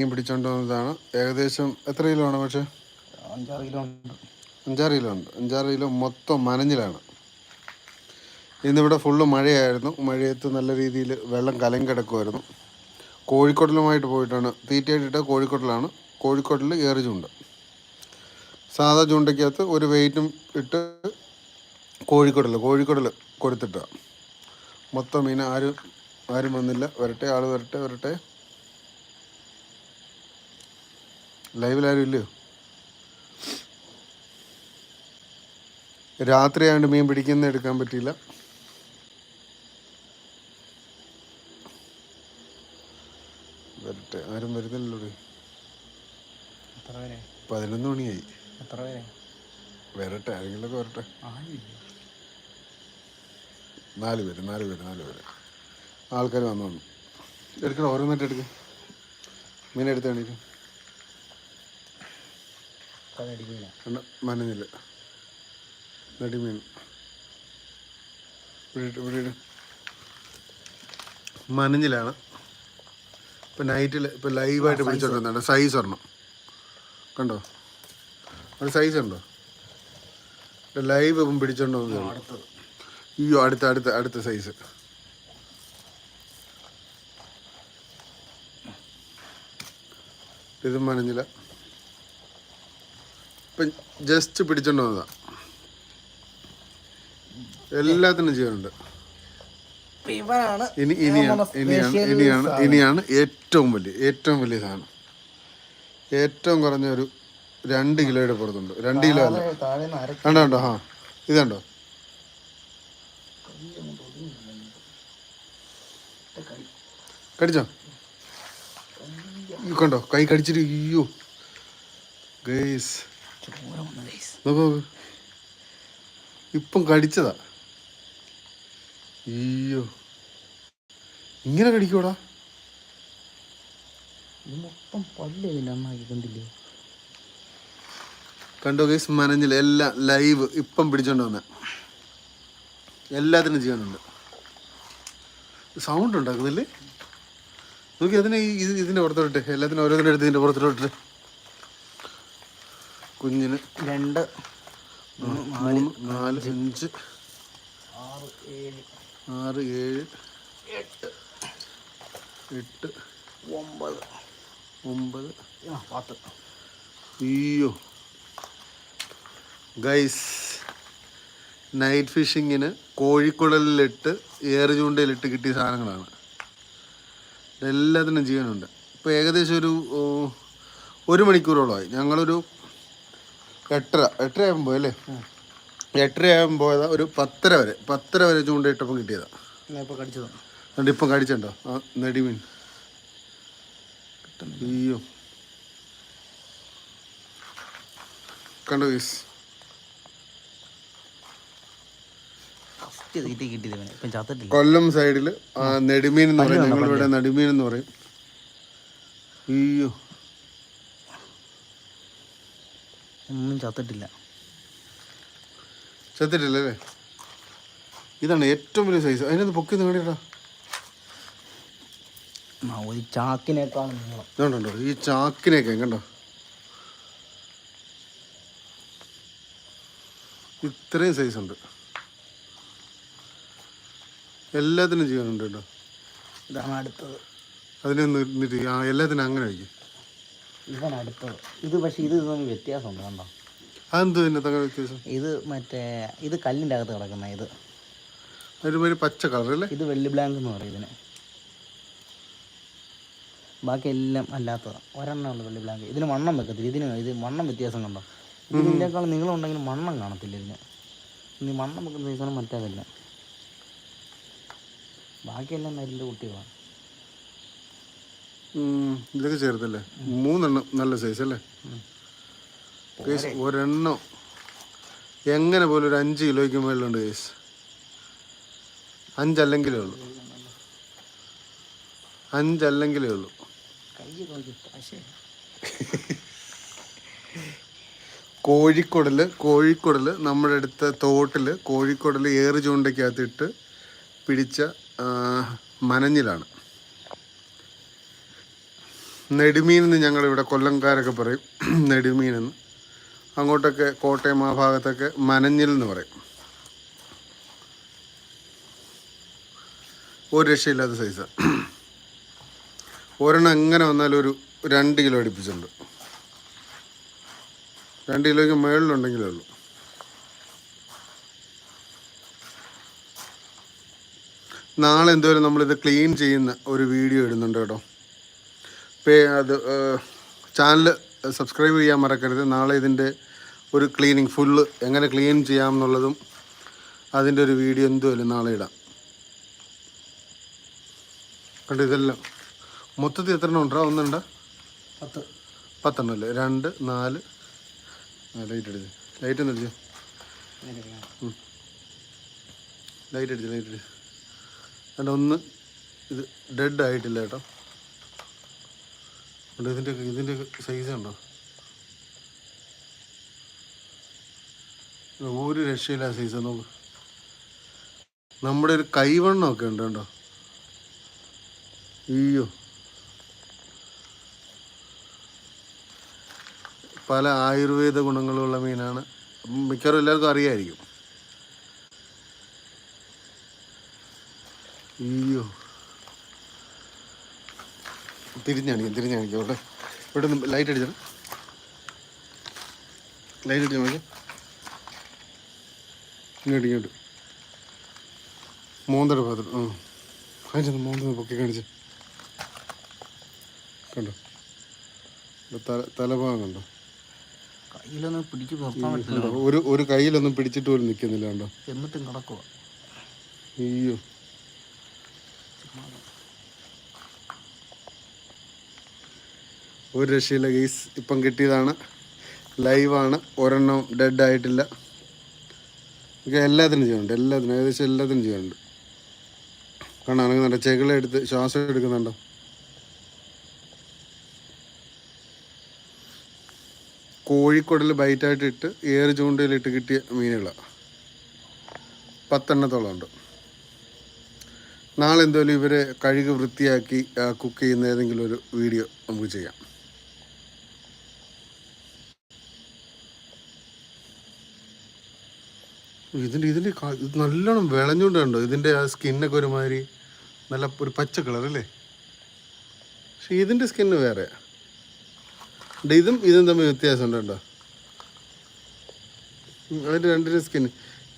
മീൻ പിടിച്ചോണ്ട് വന്നതാണ്. ഏകദേശം എത്ര കിലോ ആണ് പക്ഷേ? അഞ്ചാറ് കിലോ ഉണ്ട്. അഞ്ചാറ് കിലോ ഉണ്ട്. അഞ്ചാറ് കിലോ മൊത്തം മനഞ്ഞിലാണ് ഇന്നിവിടെ ഫുള്ള് മഴയായിരുന്നു. മഴയത്ത് നല്ല രീതിയിൽ വെള്ളം കലം കിടക്കുമായിരുന്നു കോഴിക്കോട്ടിലുമായിട്ട് പോയിട്ടാണ്. തീറ്റയായിട്ടിട്ട് കോഴിക്കോട്ടിലാണ്. കോഴിക്കോട്ടിൽ ഏറി ചൂണ്ട. സാധാ ചൂണ്ടയ്ക്കകത്ത് ഒരു വെയിറ്റും ഇട്ട് കോഴിക്കോട്ടിൽ കോഴിക്കോട്ടിൽ കൊടുത്തിട്ടാണ് മൊത്തം മീൻ ആരും ആരും വന്നില്ല. വരട്ടെ ആൾ വരട്ടെ വരട്ടെ. ലൈവിൽ ആരും ഇല്ലയോ? രാത്രി ആയതുകൊണ്ട് മീൻ പിടിക്കുന്ന എടുക്കാൻ പറ്റിയില്ല. വരട്ടെ ആരും വരുന്നില്ലല്ലോ പതിനൊന്ന് മണിയായി. വരട്ടെ ആരെങ്കിലൊക്കെ വരട്ടെ. നാല് പേര് നാല് പേര് നാല് പേര്. ആൾക്കാർ വന്നു വന്നു എടുക്കണം? ഓരോന്നിട്ട് എടുക്കും. മീൻ എടുത്ത് കാണിക്കും. മനഞ്ഞില്ല നടിമീൻ. മനഞ്ഞിലാണ് ഇപ്പം നൈറ്റിൽ ഇപ്പം ലൈവായിട്ട് പിടിച്ചോണ്ടിരുന്ന സൈസ് ഒരെണ്ണം. കണ്ടോ? ഒരു സൈസ് ഉണ്ടോ? ലൈവ് ഇപ്പം പിടിച്ചോണ്ട് വന്നു അയ്യോ അടുത്ത അടുത്ത അടുത്ത സൈസ് ഇത് മനഞ്ഞില്ല ഇപ്പം ജസ്റ്റ് പിടിച്ചോണ്ട് വന്നതാ. എല്ലാത്തിനും ചെയ്യാനുണ്ട് ഇവനാണ് ഇനി ഇനിയാണ് ഇനിയാണ് ഇനിയാണ് ഇനിയാണ് ഏറ്റവും വലിയ ഏറ്റവും വലിയ സാധനം. ഏറ്റവും കുറഞ്ഞ ഒരു രണ്ട് കിലോയുടെ പുറത്തുണ്ട്. രണ്ട് കിലോ അല്ല. കണ്ടോ കണ്ടോ? ആ ഇതുണ്ടോ കടിച്ചോ? കണ്ടോ? കൈ കടിച്ചിട്ട് അയ്യോ. ഗൈസ് വന്നു ഗൈസ് ഇപ്പം കടിച്ചതാ. അയ്യോ. ഇങ്ങനെ കടിക്കൂടാ മൊത്തം പല്ല് ഇതിന്റെ അന്നാക്കി കണ്ടില്ലേ? കണ്ടോ ഗൈസ് മനഞ്ഞില്ല എല്ലാം ലൈവ് ഇപ്പം പിടിച്ചോണ്ട് വന്ന. എല്ലാത്തിനും ചെയ്യാനുണ്ട്. സൗണ്ട് ഉണ്ടാക്കുന്നില്ലേ? നോക്കി അതിനെ ഇതിന്റെ പുറത്തോട്ടെ എല്ലാത്തിനും ഓരോന്നിനും എടുത്ത് ഇതിന്റെ പുറത്തോട്ട് കുഞ്ഞിന് രണ്ട് നാല് അഞ്ച്. ആറ് ഏഴ്. ആറ് ഏഴ് എട്ട്. എട്ട് ഒമ്പത്. ഒമ്പത്. പത്ത്. അയ്യോ. ഗൈസ് നൈറ്റ് ഫിഷിങ്ങിന് കോഴിക്കുടലിലിട്ട് ഏറ് ചൂണ്ടയിലിട്ട് കിട്ടിയ സാധനങ്ങളാണ്. എല്ലാത്തിനും ജീവനുണ്ട്. ഇപ്പോൾ ഏകദേശം ഒരു ഒരു മണിക്കൂറോളമായി. ഞങ്ങളൊരു എട്ടര എട്ടര ആകുമ്പോൾ അല്ലേ? എട്ടര ആകുമ്പോൾ പോയതാ ഒരു പത്തര വരെ പത്തര വരെ ചൂണ്ടയിട്ടപ്പം കിട്ടിയതാണ് ഇപ്പോൾ കടിച്ചത് അതുകൊണ്ട് ഇപ്പം കടിച്ചുണ്ടോ ആ നെടിമീൻ. അയ്യോ. കണ്ടോ വീസ് കൊല്ലം സൈഡിൽ നെടുമീൻ എന്ന് പറയും ഞങ്ങളിവിടെ നെടുമീൻ എന്ന് പറയും. അയ്യോ. ഒന്നും ചത്തിട്ടില്ല. ചത്തിട്ടില്ലല്ലേ? ഇതാണ് ഏറ്റവും വലിയ സൈസ് അതിനകത്ത് പൊക്കി നേടിയിട്ടാ ആ ഒരു ചാക്കിനേക്കാളും നീളം. ഇതുണ്ടോ ഈ ചാക്കിനെയൊക്കെ കണ്ടോ? ഇത്രയും സൈസ് ഉണ്ട്. എല്ലാത്തിനും ചെയ്യാനുണ്ട് കേട്ടോ. ഇതാണ് അടുത്തത്. അതിനെ ആ എല്ലാത്തിനും അങ്ങനെ വയ്ക്കും. ഇവൻ അടുത്തത് ഇത് പക്ഷേ ഇത് തമ്മിൽ വ്യത്യാസമുണ്ട് കണ്ടോ? അതെന്തോ വ്യത്യാസം? ഇത് മറ്റേ ഇത് കല്ലിന്റെ അകത്ത് കിടക്കുന്ന ഇത്. ഒരുമാതിരി പച്ച കളർ അല്ലേ? ഇത് വെള്ളി ബ്ലാങ്ക് എന്ന് പറയും ഇതിന്. ബാക്കി എല്ലാം അല്ലാത്തതാണ് ഒരെണ്ണം ഉള്ളു വെള്ളി ബ്ലാങ്ക്. ഇതിന് വണ്ണം വെക്കത്തില്ല. ഇതിന് ഇത് വണ്ണം വ്യത്യാസം കണ്ടോ? ഇതിനേക്കാളും നീളം ഉണ്ടെങ്കിൽ വണ്ണം കാണത്തില്ല ഇതിന്. ഇനി മണ്ണം വെക്കുന്ന മറ്റേതല്ല ബാക്കിയെല്ലാം മരുന്ന് കുട്ടികളാണ് ഇതൊക്കെ ചേർത്തല്ലേ? മൂന്നെണ്ണം നല്ല സൈസ് അല്ലേ? കേസ് ഒരെണ്ണം എങ്ങനെ പോലും ഒരു അഞ്ച് കിലോയ്ക്ക് മുകളിലുണ്ട് കേസ് അഞ്ചല്ലെങ്കിലേ ഉള്ളൂ. അഞ്ചല്ലെങ്കിലേ ഉള്ളൂ. കോഴിക്കുടൽ കോഴിക്കുടൽ നമ്മുടെ അടുത്ത തോട്ടിൽ കോഴിക്കൊടൽ ഏറ് ചൂണ്ടയ്ക്കകത്തിട്ട് പിടിച്ച മനഞ്ഞിലാണ് നെടുമീൻ എന്ന് ഞങ്ങളിവിടെ കൊല്ലംകാരൊക്കെ പറയും. നെടുമീൻ എന്ന് അങ്ങോട്ടൊക്കെ കോട്ടയം ആ ഭാഗത്തൊക്കെ മനഞ്ഞിൽ എന്ന് പറയും. ഒരു രക്ഷയില്ലാത്ത സൈസാണ് ഒരെണ്ണം എങ്ങനെ വന്നാലും ഒരു രണ്ട് കിലോ അടുപ്പിച്ചിട്ടുണ്ട്. രണ്ട് കിലോയ്ക്ക് മുകളിലുണ്ടെങ്കിലേ ഉള്ളൂ. നാളെ എന്തോരം നമ്മളിത് ക്ലീൻ ചെയ്യുന്ന ഒരു വീഡിയോ ഇടുന്നുണ്ട് കേട്ടോ. പേ അത് ചാനൽ സബ്സ്ക്രൈബ് ചെയ്യാൻ മറക്കരുത്. നാളെ ഇതിന്റെ ഒരു ക്ലീനിങ് ഫുള്ള് എങ്ങനെ ക്ലീൻ ചെയ്യാം എന്നുള്ളതും അതിന്റെ ഒരു വീഡിയോ എന്തുമല്ല നാളെ ഇടാം. കണ്ടു ഇതെല്ലാം? മൊത്തത്തിൽ എത്ര എണ്ണം ഉണ്ടോ? ഒന്നുണ്ടോ? പത്ത്. പത്തെണ്ണം അല്ലേ? രണ്ട് നാല്. ലൈറ്റ് എടുത്ത് ലൈറ്റ് ഒന്ന് അടിച്ചോ ലൈറ്റ് അടിച്ചു ലൈറ്റ് അടിച്ചു അതിന്റെ ഒന്ന് ഇത് ഡെഡ് ആയിട്ടില്ല കേട്ടോ. കണ്ടോ ഇതിന്റെ ഇതിന്റെ സൈസ് ഉണ്ടോ? ഒരു രക്ഷയില്ല സൈസ് നോക്ക്. നമ്മുടെ ഒരു കൈവണ്ണമൊക്കെ ഉണ്ട് കേട്ടോ അയ്യോ. പല ആയുർവേദ ഗുണങ്ങളുള്ള മീനാണ്. മിക്കവാറും എല്ലാവർക്കും അറിയായിരിക്കും. അയ്യോ. തിരിഞ്ഞാണിക്കും തിരിഞ്ഞാണിക്കും ഇവിടെ ഇവിടെ നിന്ന് ലൈറ്റ് അടിച്ചത് ലൈറ്റ് അടിച്ചാൽ മതി ഇങ്ങോട്ട് ഇങ്ങോട്ട്. മോന്തര ഭാഗത്ത് ആ. അതിന്റെ മോന്ത പൊക്കി കാണിച്ച്. കണ്ടോ? തല തലഭാഗം കണ്ടോ? കയ്യിലൊന്നും പിടിച്ച് നിർത്താൻ പറ്റില്ല. ഒരു ഒരു കയ്യിലൊന്നും പിടിച്ചിട്ട് പോലും നിൽക്കുന്നില്ല കണ്ടോ? എന്നിട്ടും കിടക്കുക അയ്യോ. ഒരു രക്ഷയില്ല ഗെയ്സ് ഇപ്പം കിട്ടിയതാണ്. ലൈവാണ് ഒരെണ്ണം ഡെഡ് ആയിട്ടില്ല. ഓക്കെ എല്ലാത്തിനും ചെയ്യുന്നുണ്ട്. എല്ലാത്തിനും. ഏകദേശം എല്ലാത്തിനും ചെയ്യുന്നുണ്ട്. കാണാൻ നല്ല ചെകിളെടുത്ത് ശ്വാസം എടുക്കുന്നുണ്ടോ? കോഴിക്കോടിൽ ബൈറ്റായിട്ട് ഇട്ട് ഏറ് ചൂണ്ടയിലിട്ട് കിട്ടിയ മീനുകളാണ് പത്തെണ്ണത്തോളം ഉണ്ട് നാളെ എന്തായാലും ഇവരെ കഴുകി വൃത്തിയാക്കി കുക്ക് ചെയ്യുന്ന ഏതെങ്കിലും ഒരു വീഡിയോ നമുക്ക് ചെയ്യാം. ഇതിന്റെ ഇതിന്റെ നല്ലോണം വിളഞ്ഞുകൊണ്ട് കണ്ടോ ഇതിന്റെ ആ സ്കിന്നൊക്കെ ഒരുമാതിരി നല്ല ഒരു പച്ച കളർ അല്ലേ? പക്ഷെ ഇതിന്റെ സ്കിന്ന് വേറെ. ഇതും ഇതും തമ്മിൽ വ്യത്യാസമുണ്ട് കേട്ടോ. അതിന്റെ രണ്ടിന്റെ സ്കിന്ന്.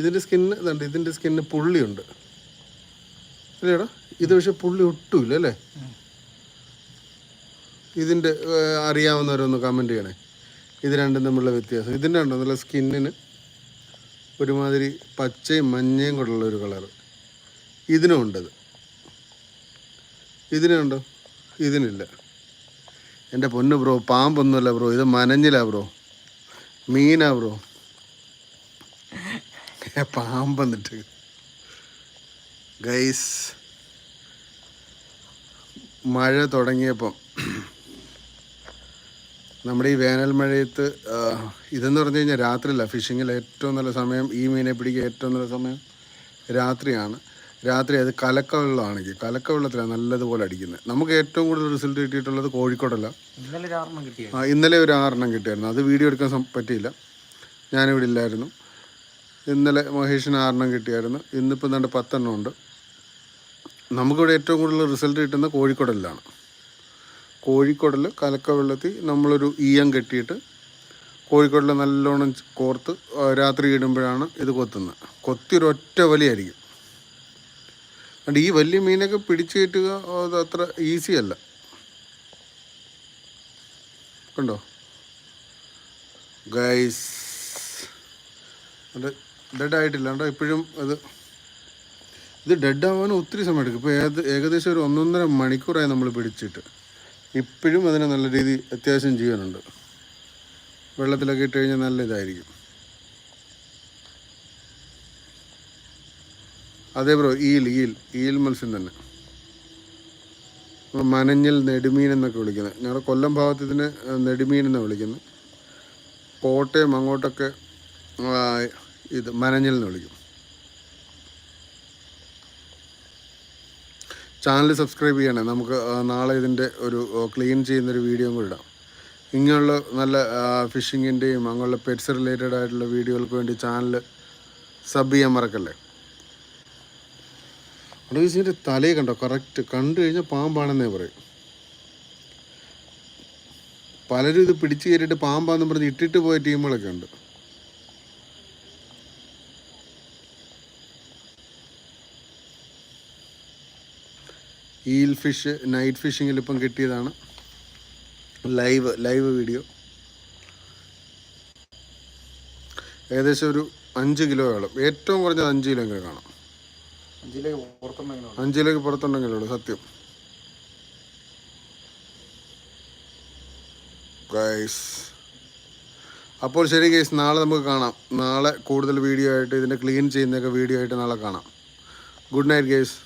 ഇതിന്റെ സ്കിന്ന് ഇതുണ്ട് ഇതിന്റെ സ്കിന്ന് പുള്ളിയുണ്ട്. അല്ലേടാ ഇത് പക്ഷെ പുള്ളി ഒട്ടുമില്ല അല്ലേ? ഇതിന്റെ അറിയാവുന്നവരൊന്ന് കമന്റ് ചെയ്യണേ. ഇത് രണ്ടും തമ്മിലുള്ള വ്യത്യാസം. ഇതിന്റെ ഉണ്ടോ നല്ല സ്കിന്നിന് ഒരുമാതിരി പച്ചയും മഞ്ഞയും കൂടെയുള്ള ഒരു കളറ് ഇതിനും ഉണ്ടത് ഇതിനുണ്ടോ ഇതിനില്ല. എന്റെ പൊന്ന് ബ്രോ പാമ്പൊന്നുമല്ല ബ്രോ ഇത് മനഞ്ഞിലാ ബ്രോ. മീനാ ബ്രോ. പാമ്പെന്നിട്ട്. ഗൈസ് മഴ തുടങ്ങിയപ്പം നമ്മുടെ ഈ വേനൽ മഴയത്ത് ഇതെന്ന് പറഞ്ഞു കഴിഞ്ഞാൽ രാത്രിയില്ല ഫിഷിങ്ങിൽ ഏറ്റവും നല്ല സമയം ഈ മീനെ പിടിക്കുക ഏറ്റവും നല്ല സമയം രാത്രിയാണ്. രാത്രി അത് കലക്ക വെള്ളമാണെങ്കിൽ കലക്ക വെള്ളത്തിലാണ് നല്ലതുപോലെ അടിക്കുന്നത്. നമുക്ക് ഏറ്റവും കൂടുതൽ റിസൾട്ട് കിട്ടിയിട്ടുള്ളത് കോഴിക്കോടല്ല. ഇന്നലെ ഒരു ആറെണ്ണം കിട്ടിയായിരുന്നു. അത് വീഡിയോ എടുക്കാൻ പറ്റിയില്ല. ഞാനിവിടെ ഇല്ലായിരുന്നു. ഇന്നലെ മഹേഷിന് ആറെണ്ണം കിട്ടിയായിരുന്നു. ഇന്നിപ്പോൾ എന്താണ്ട് പത്തെണ്ണം ഉണ്ട്. നമുക്കിവിടെ ഏറ്റവും കൂടുതൽ റിസൾട്ട് കിട്ടുന്നത് കോഴിക്കോടലിലാണ്. കോഴിക്കോടൽ കലക്ക വെള്ളത്തിൽ നമ്മളൊരു ഈയം കെട്ടിയിട്ട് കോഴിക്കോടിൽ നല്ലോണം കോർത്ത് രാത്രി ഇടുമ്പോഴാണ് ഇത് കൊത്തുന്നത്. കൊത്തി ഒരൊറ്റ വലിയായിരിക്കും. അതുകൊണ്ട് ഈ വലിയ മീനൊക്കെ പിടിച്ചു കയറ്റുക അത് അത്ര ഈസി അല്ല. കണ്ടോ? ഗൈസ് അത് ഡെഡ് ആയിട്ടില്ല. കേട്ടോ ഇപ്പോഴും അത് ഇത് ഡെഡ് ആവാൻ ഒത്തിരി സമയം എടുക്കും ഇപ്പോൾ ഏകദേശം ഒരു ഒന്നൊന്നര മണിക്കൂറായി നമ്മൾ പിടിച്ചിട്ട്. ഇപ്പോഴും അതിന് നല്ല രീതി അത്യാവശ്യം ജീവനുണ്ട്. വെള്ളത്തിലൊക്കെ ഇട്ട് കഴിഞ്ഞാൽ നല്ല ഇതായിരിക്കും. അതേ ബ്രോ ഈൽ ഈൽ ഈൽ മത്സ്യം തന്നെ. മനഞ്ഞൽ നെടുമീൻ എന്നൊക്കെ വിളിക്കുന്നത്. ഞങ്ങളുടെ കൊല്ലം ഭാഗത്ത് ഇതിന് നെടുമീൻ എന്നാണ് വിളിക്കുന്നത്. കോട്ടയം അങ്ങോട്ടൊക്കെ ഇത് മനഞ്ഞിൽ എന്ന് വിളിക്കും. ചാനൽ സബ്സ്ക്രൈബ് ചെയ്യണേ. നമുക്ക് നാളെ ഇതിന്റെ ഒരു ക്ലീൻ ചെയ്യുന്നൊരു വീഡിയോ കൂടി ഇടാം. ഇങ്ങനെയുള്ള നല്ല ഫിഷിങ്ങിന്റെയും അങ്ങനെയുള്ള പെറ്റ്സ് റിലേറ്റഡ് ആയിട്ടുള്ള വീഡിയോകൾക്ക് വേണ്ടി ചാനൽ സബ് ചെയ്യാൻ മറക്കല്ലേ? അവിടെ ഇതിന്റെ തലയെ കണ്ടോ? കറക്റ്റ് കണ്ടു കഴിഞ്ഞാൽ പാമ്പാണെന്നേ പറയും. പലരും ഇത് പിടിച്ചു കയറിയിട്ട് പാമ്പാന്ന് പറഞ്ഞ് ഇട്ടിട്ട് പോയ ടീമുകളൊക്കെ ഉണ്ട്. ഈൽ ഫിഷ് നൈറ്റ് ഫിഷിങ്ങിൽ ഇപ്പം കിട്ടിയതാണ്. ലൈവ് ലൈവ് വീഡിയോ ഏകദേശം ഒരു അഞ്ച് കിലോ വേണം. ഏറ്റവും കുറഞ്ഞത് അഞ്ച് കിലോ എങ്കിലും കാണാം. അഞ്ചിലേക്ക് പുറത്തുണ്ടെങ്കിലും അഞ്ച് കിലോക്ക് പുറത്തുണ്ടെങ്കിലേ സത്യം. ഗൈസ് അപ്പോൾ ശരി ഗൈസ് നാളെ നമുക്ക് കാണാം. നാളെ കൂടുതൽ വീഡിയോ ആയിട്ട് ഇതിന്റെ ക്ലീൻ ചെയ്യുന്നൊക്കെ വീഡിയോ ആയിട്ട് നാളെ കാണാം. Good night guys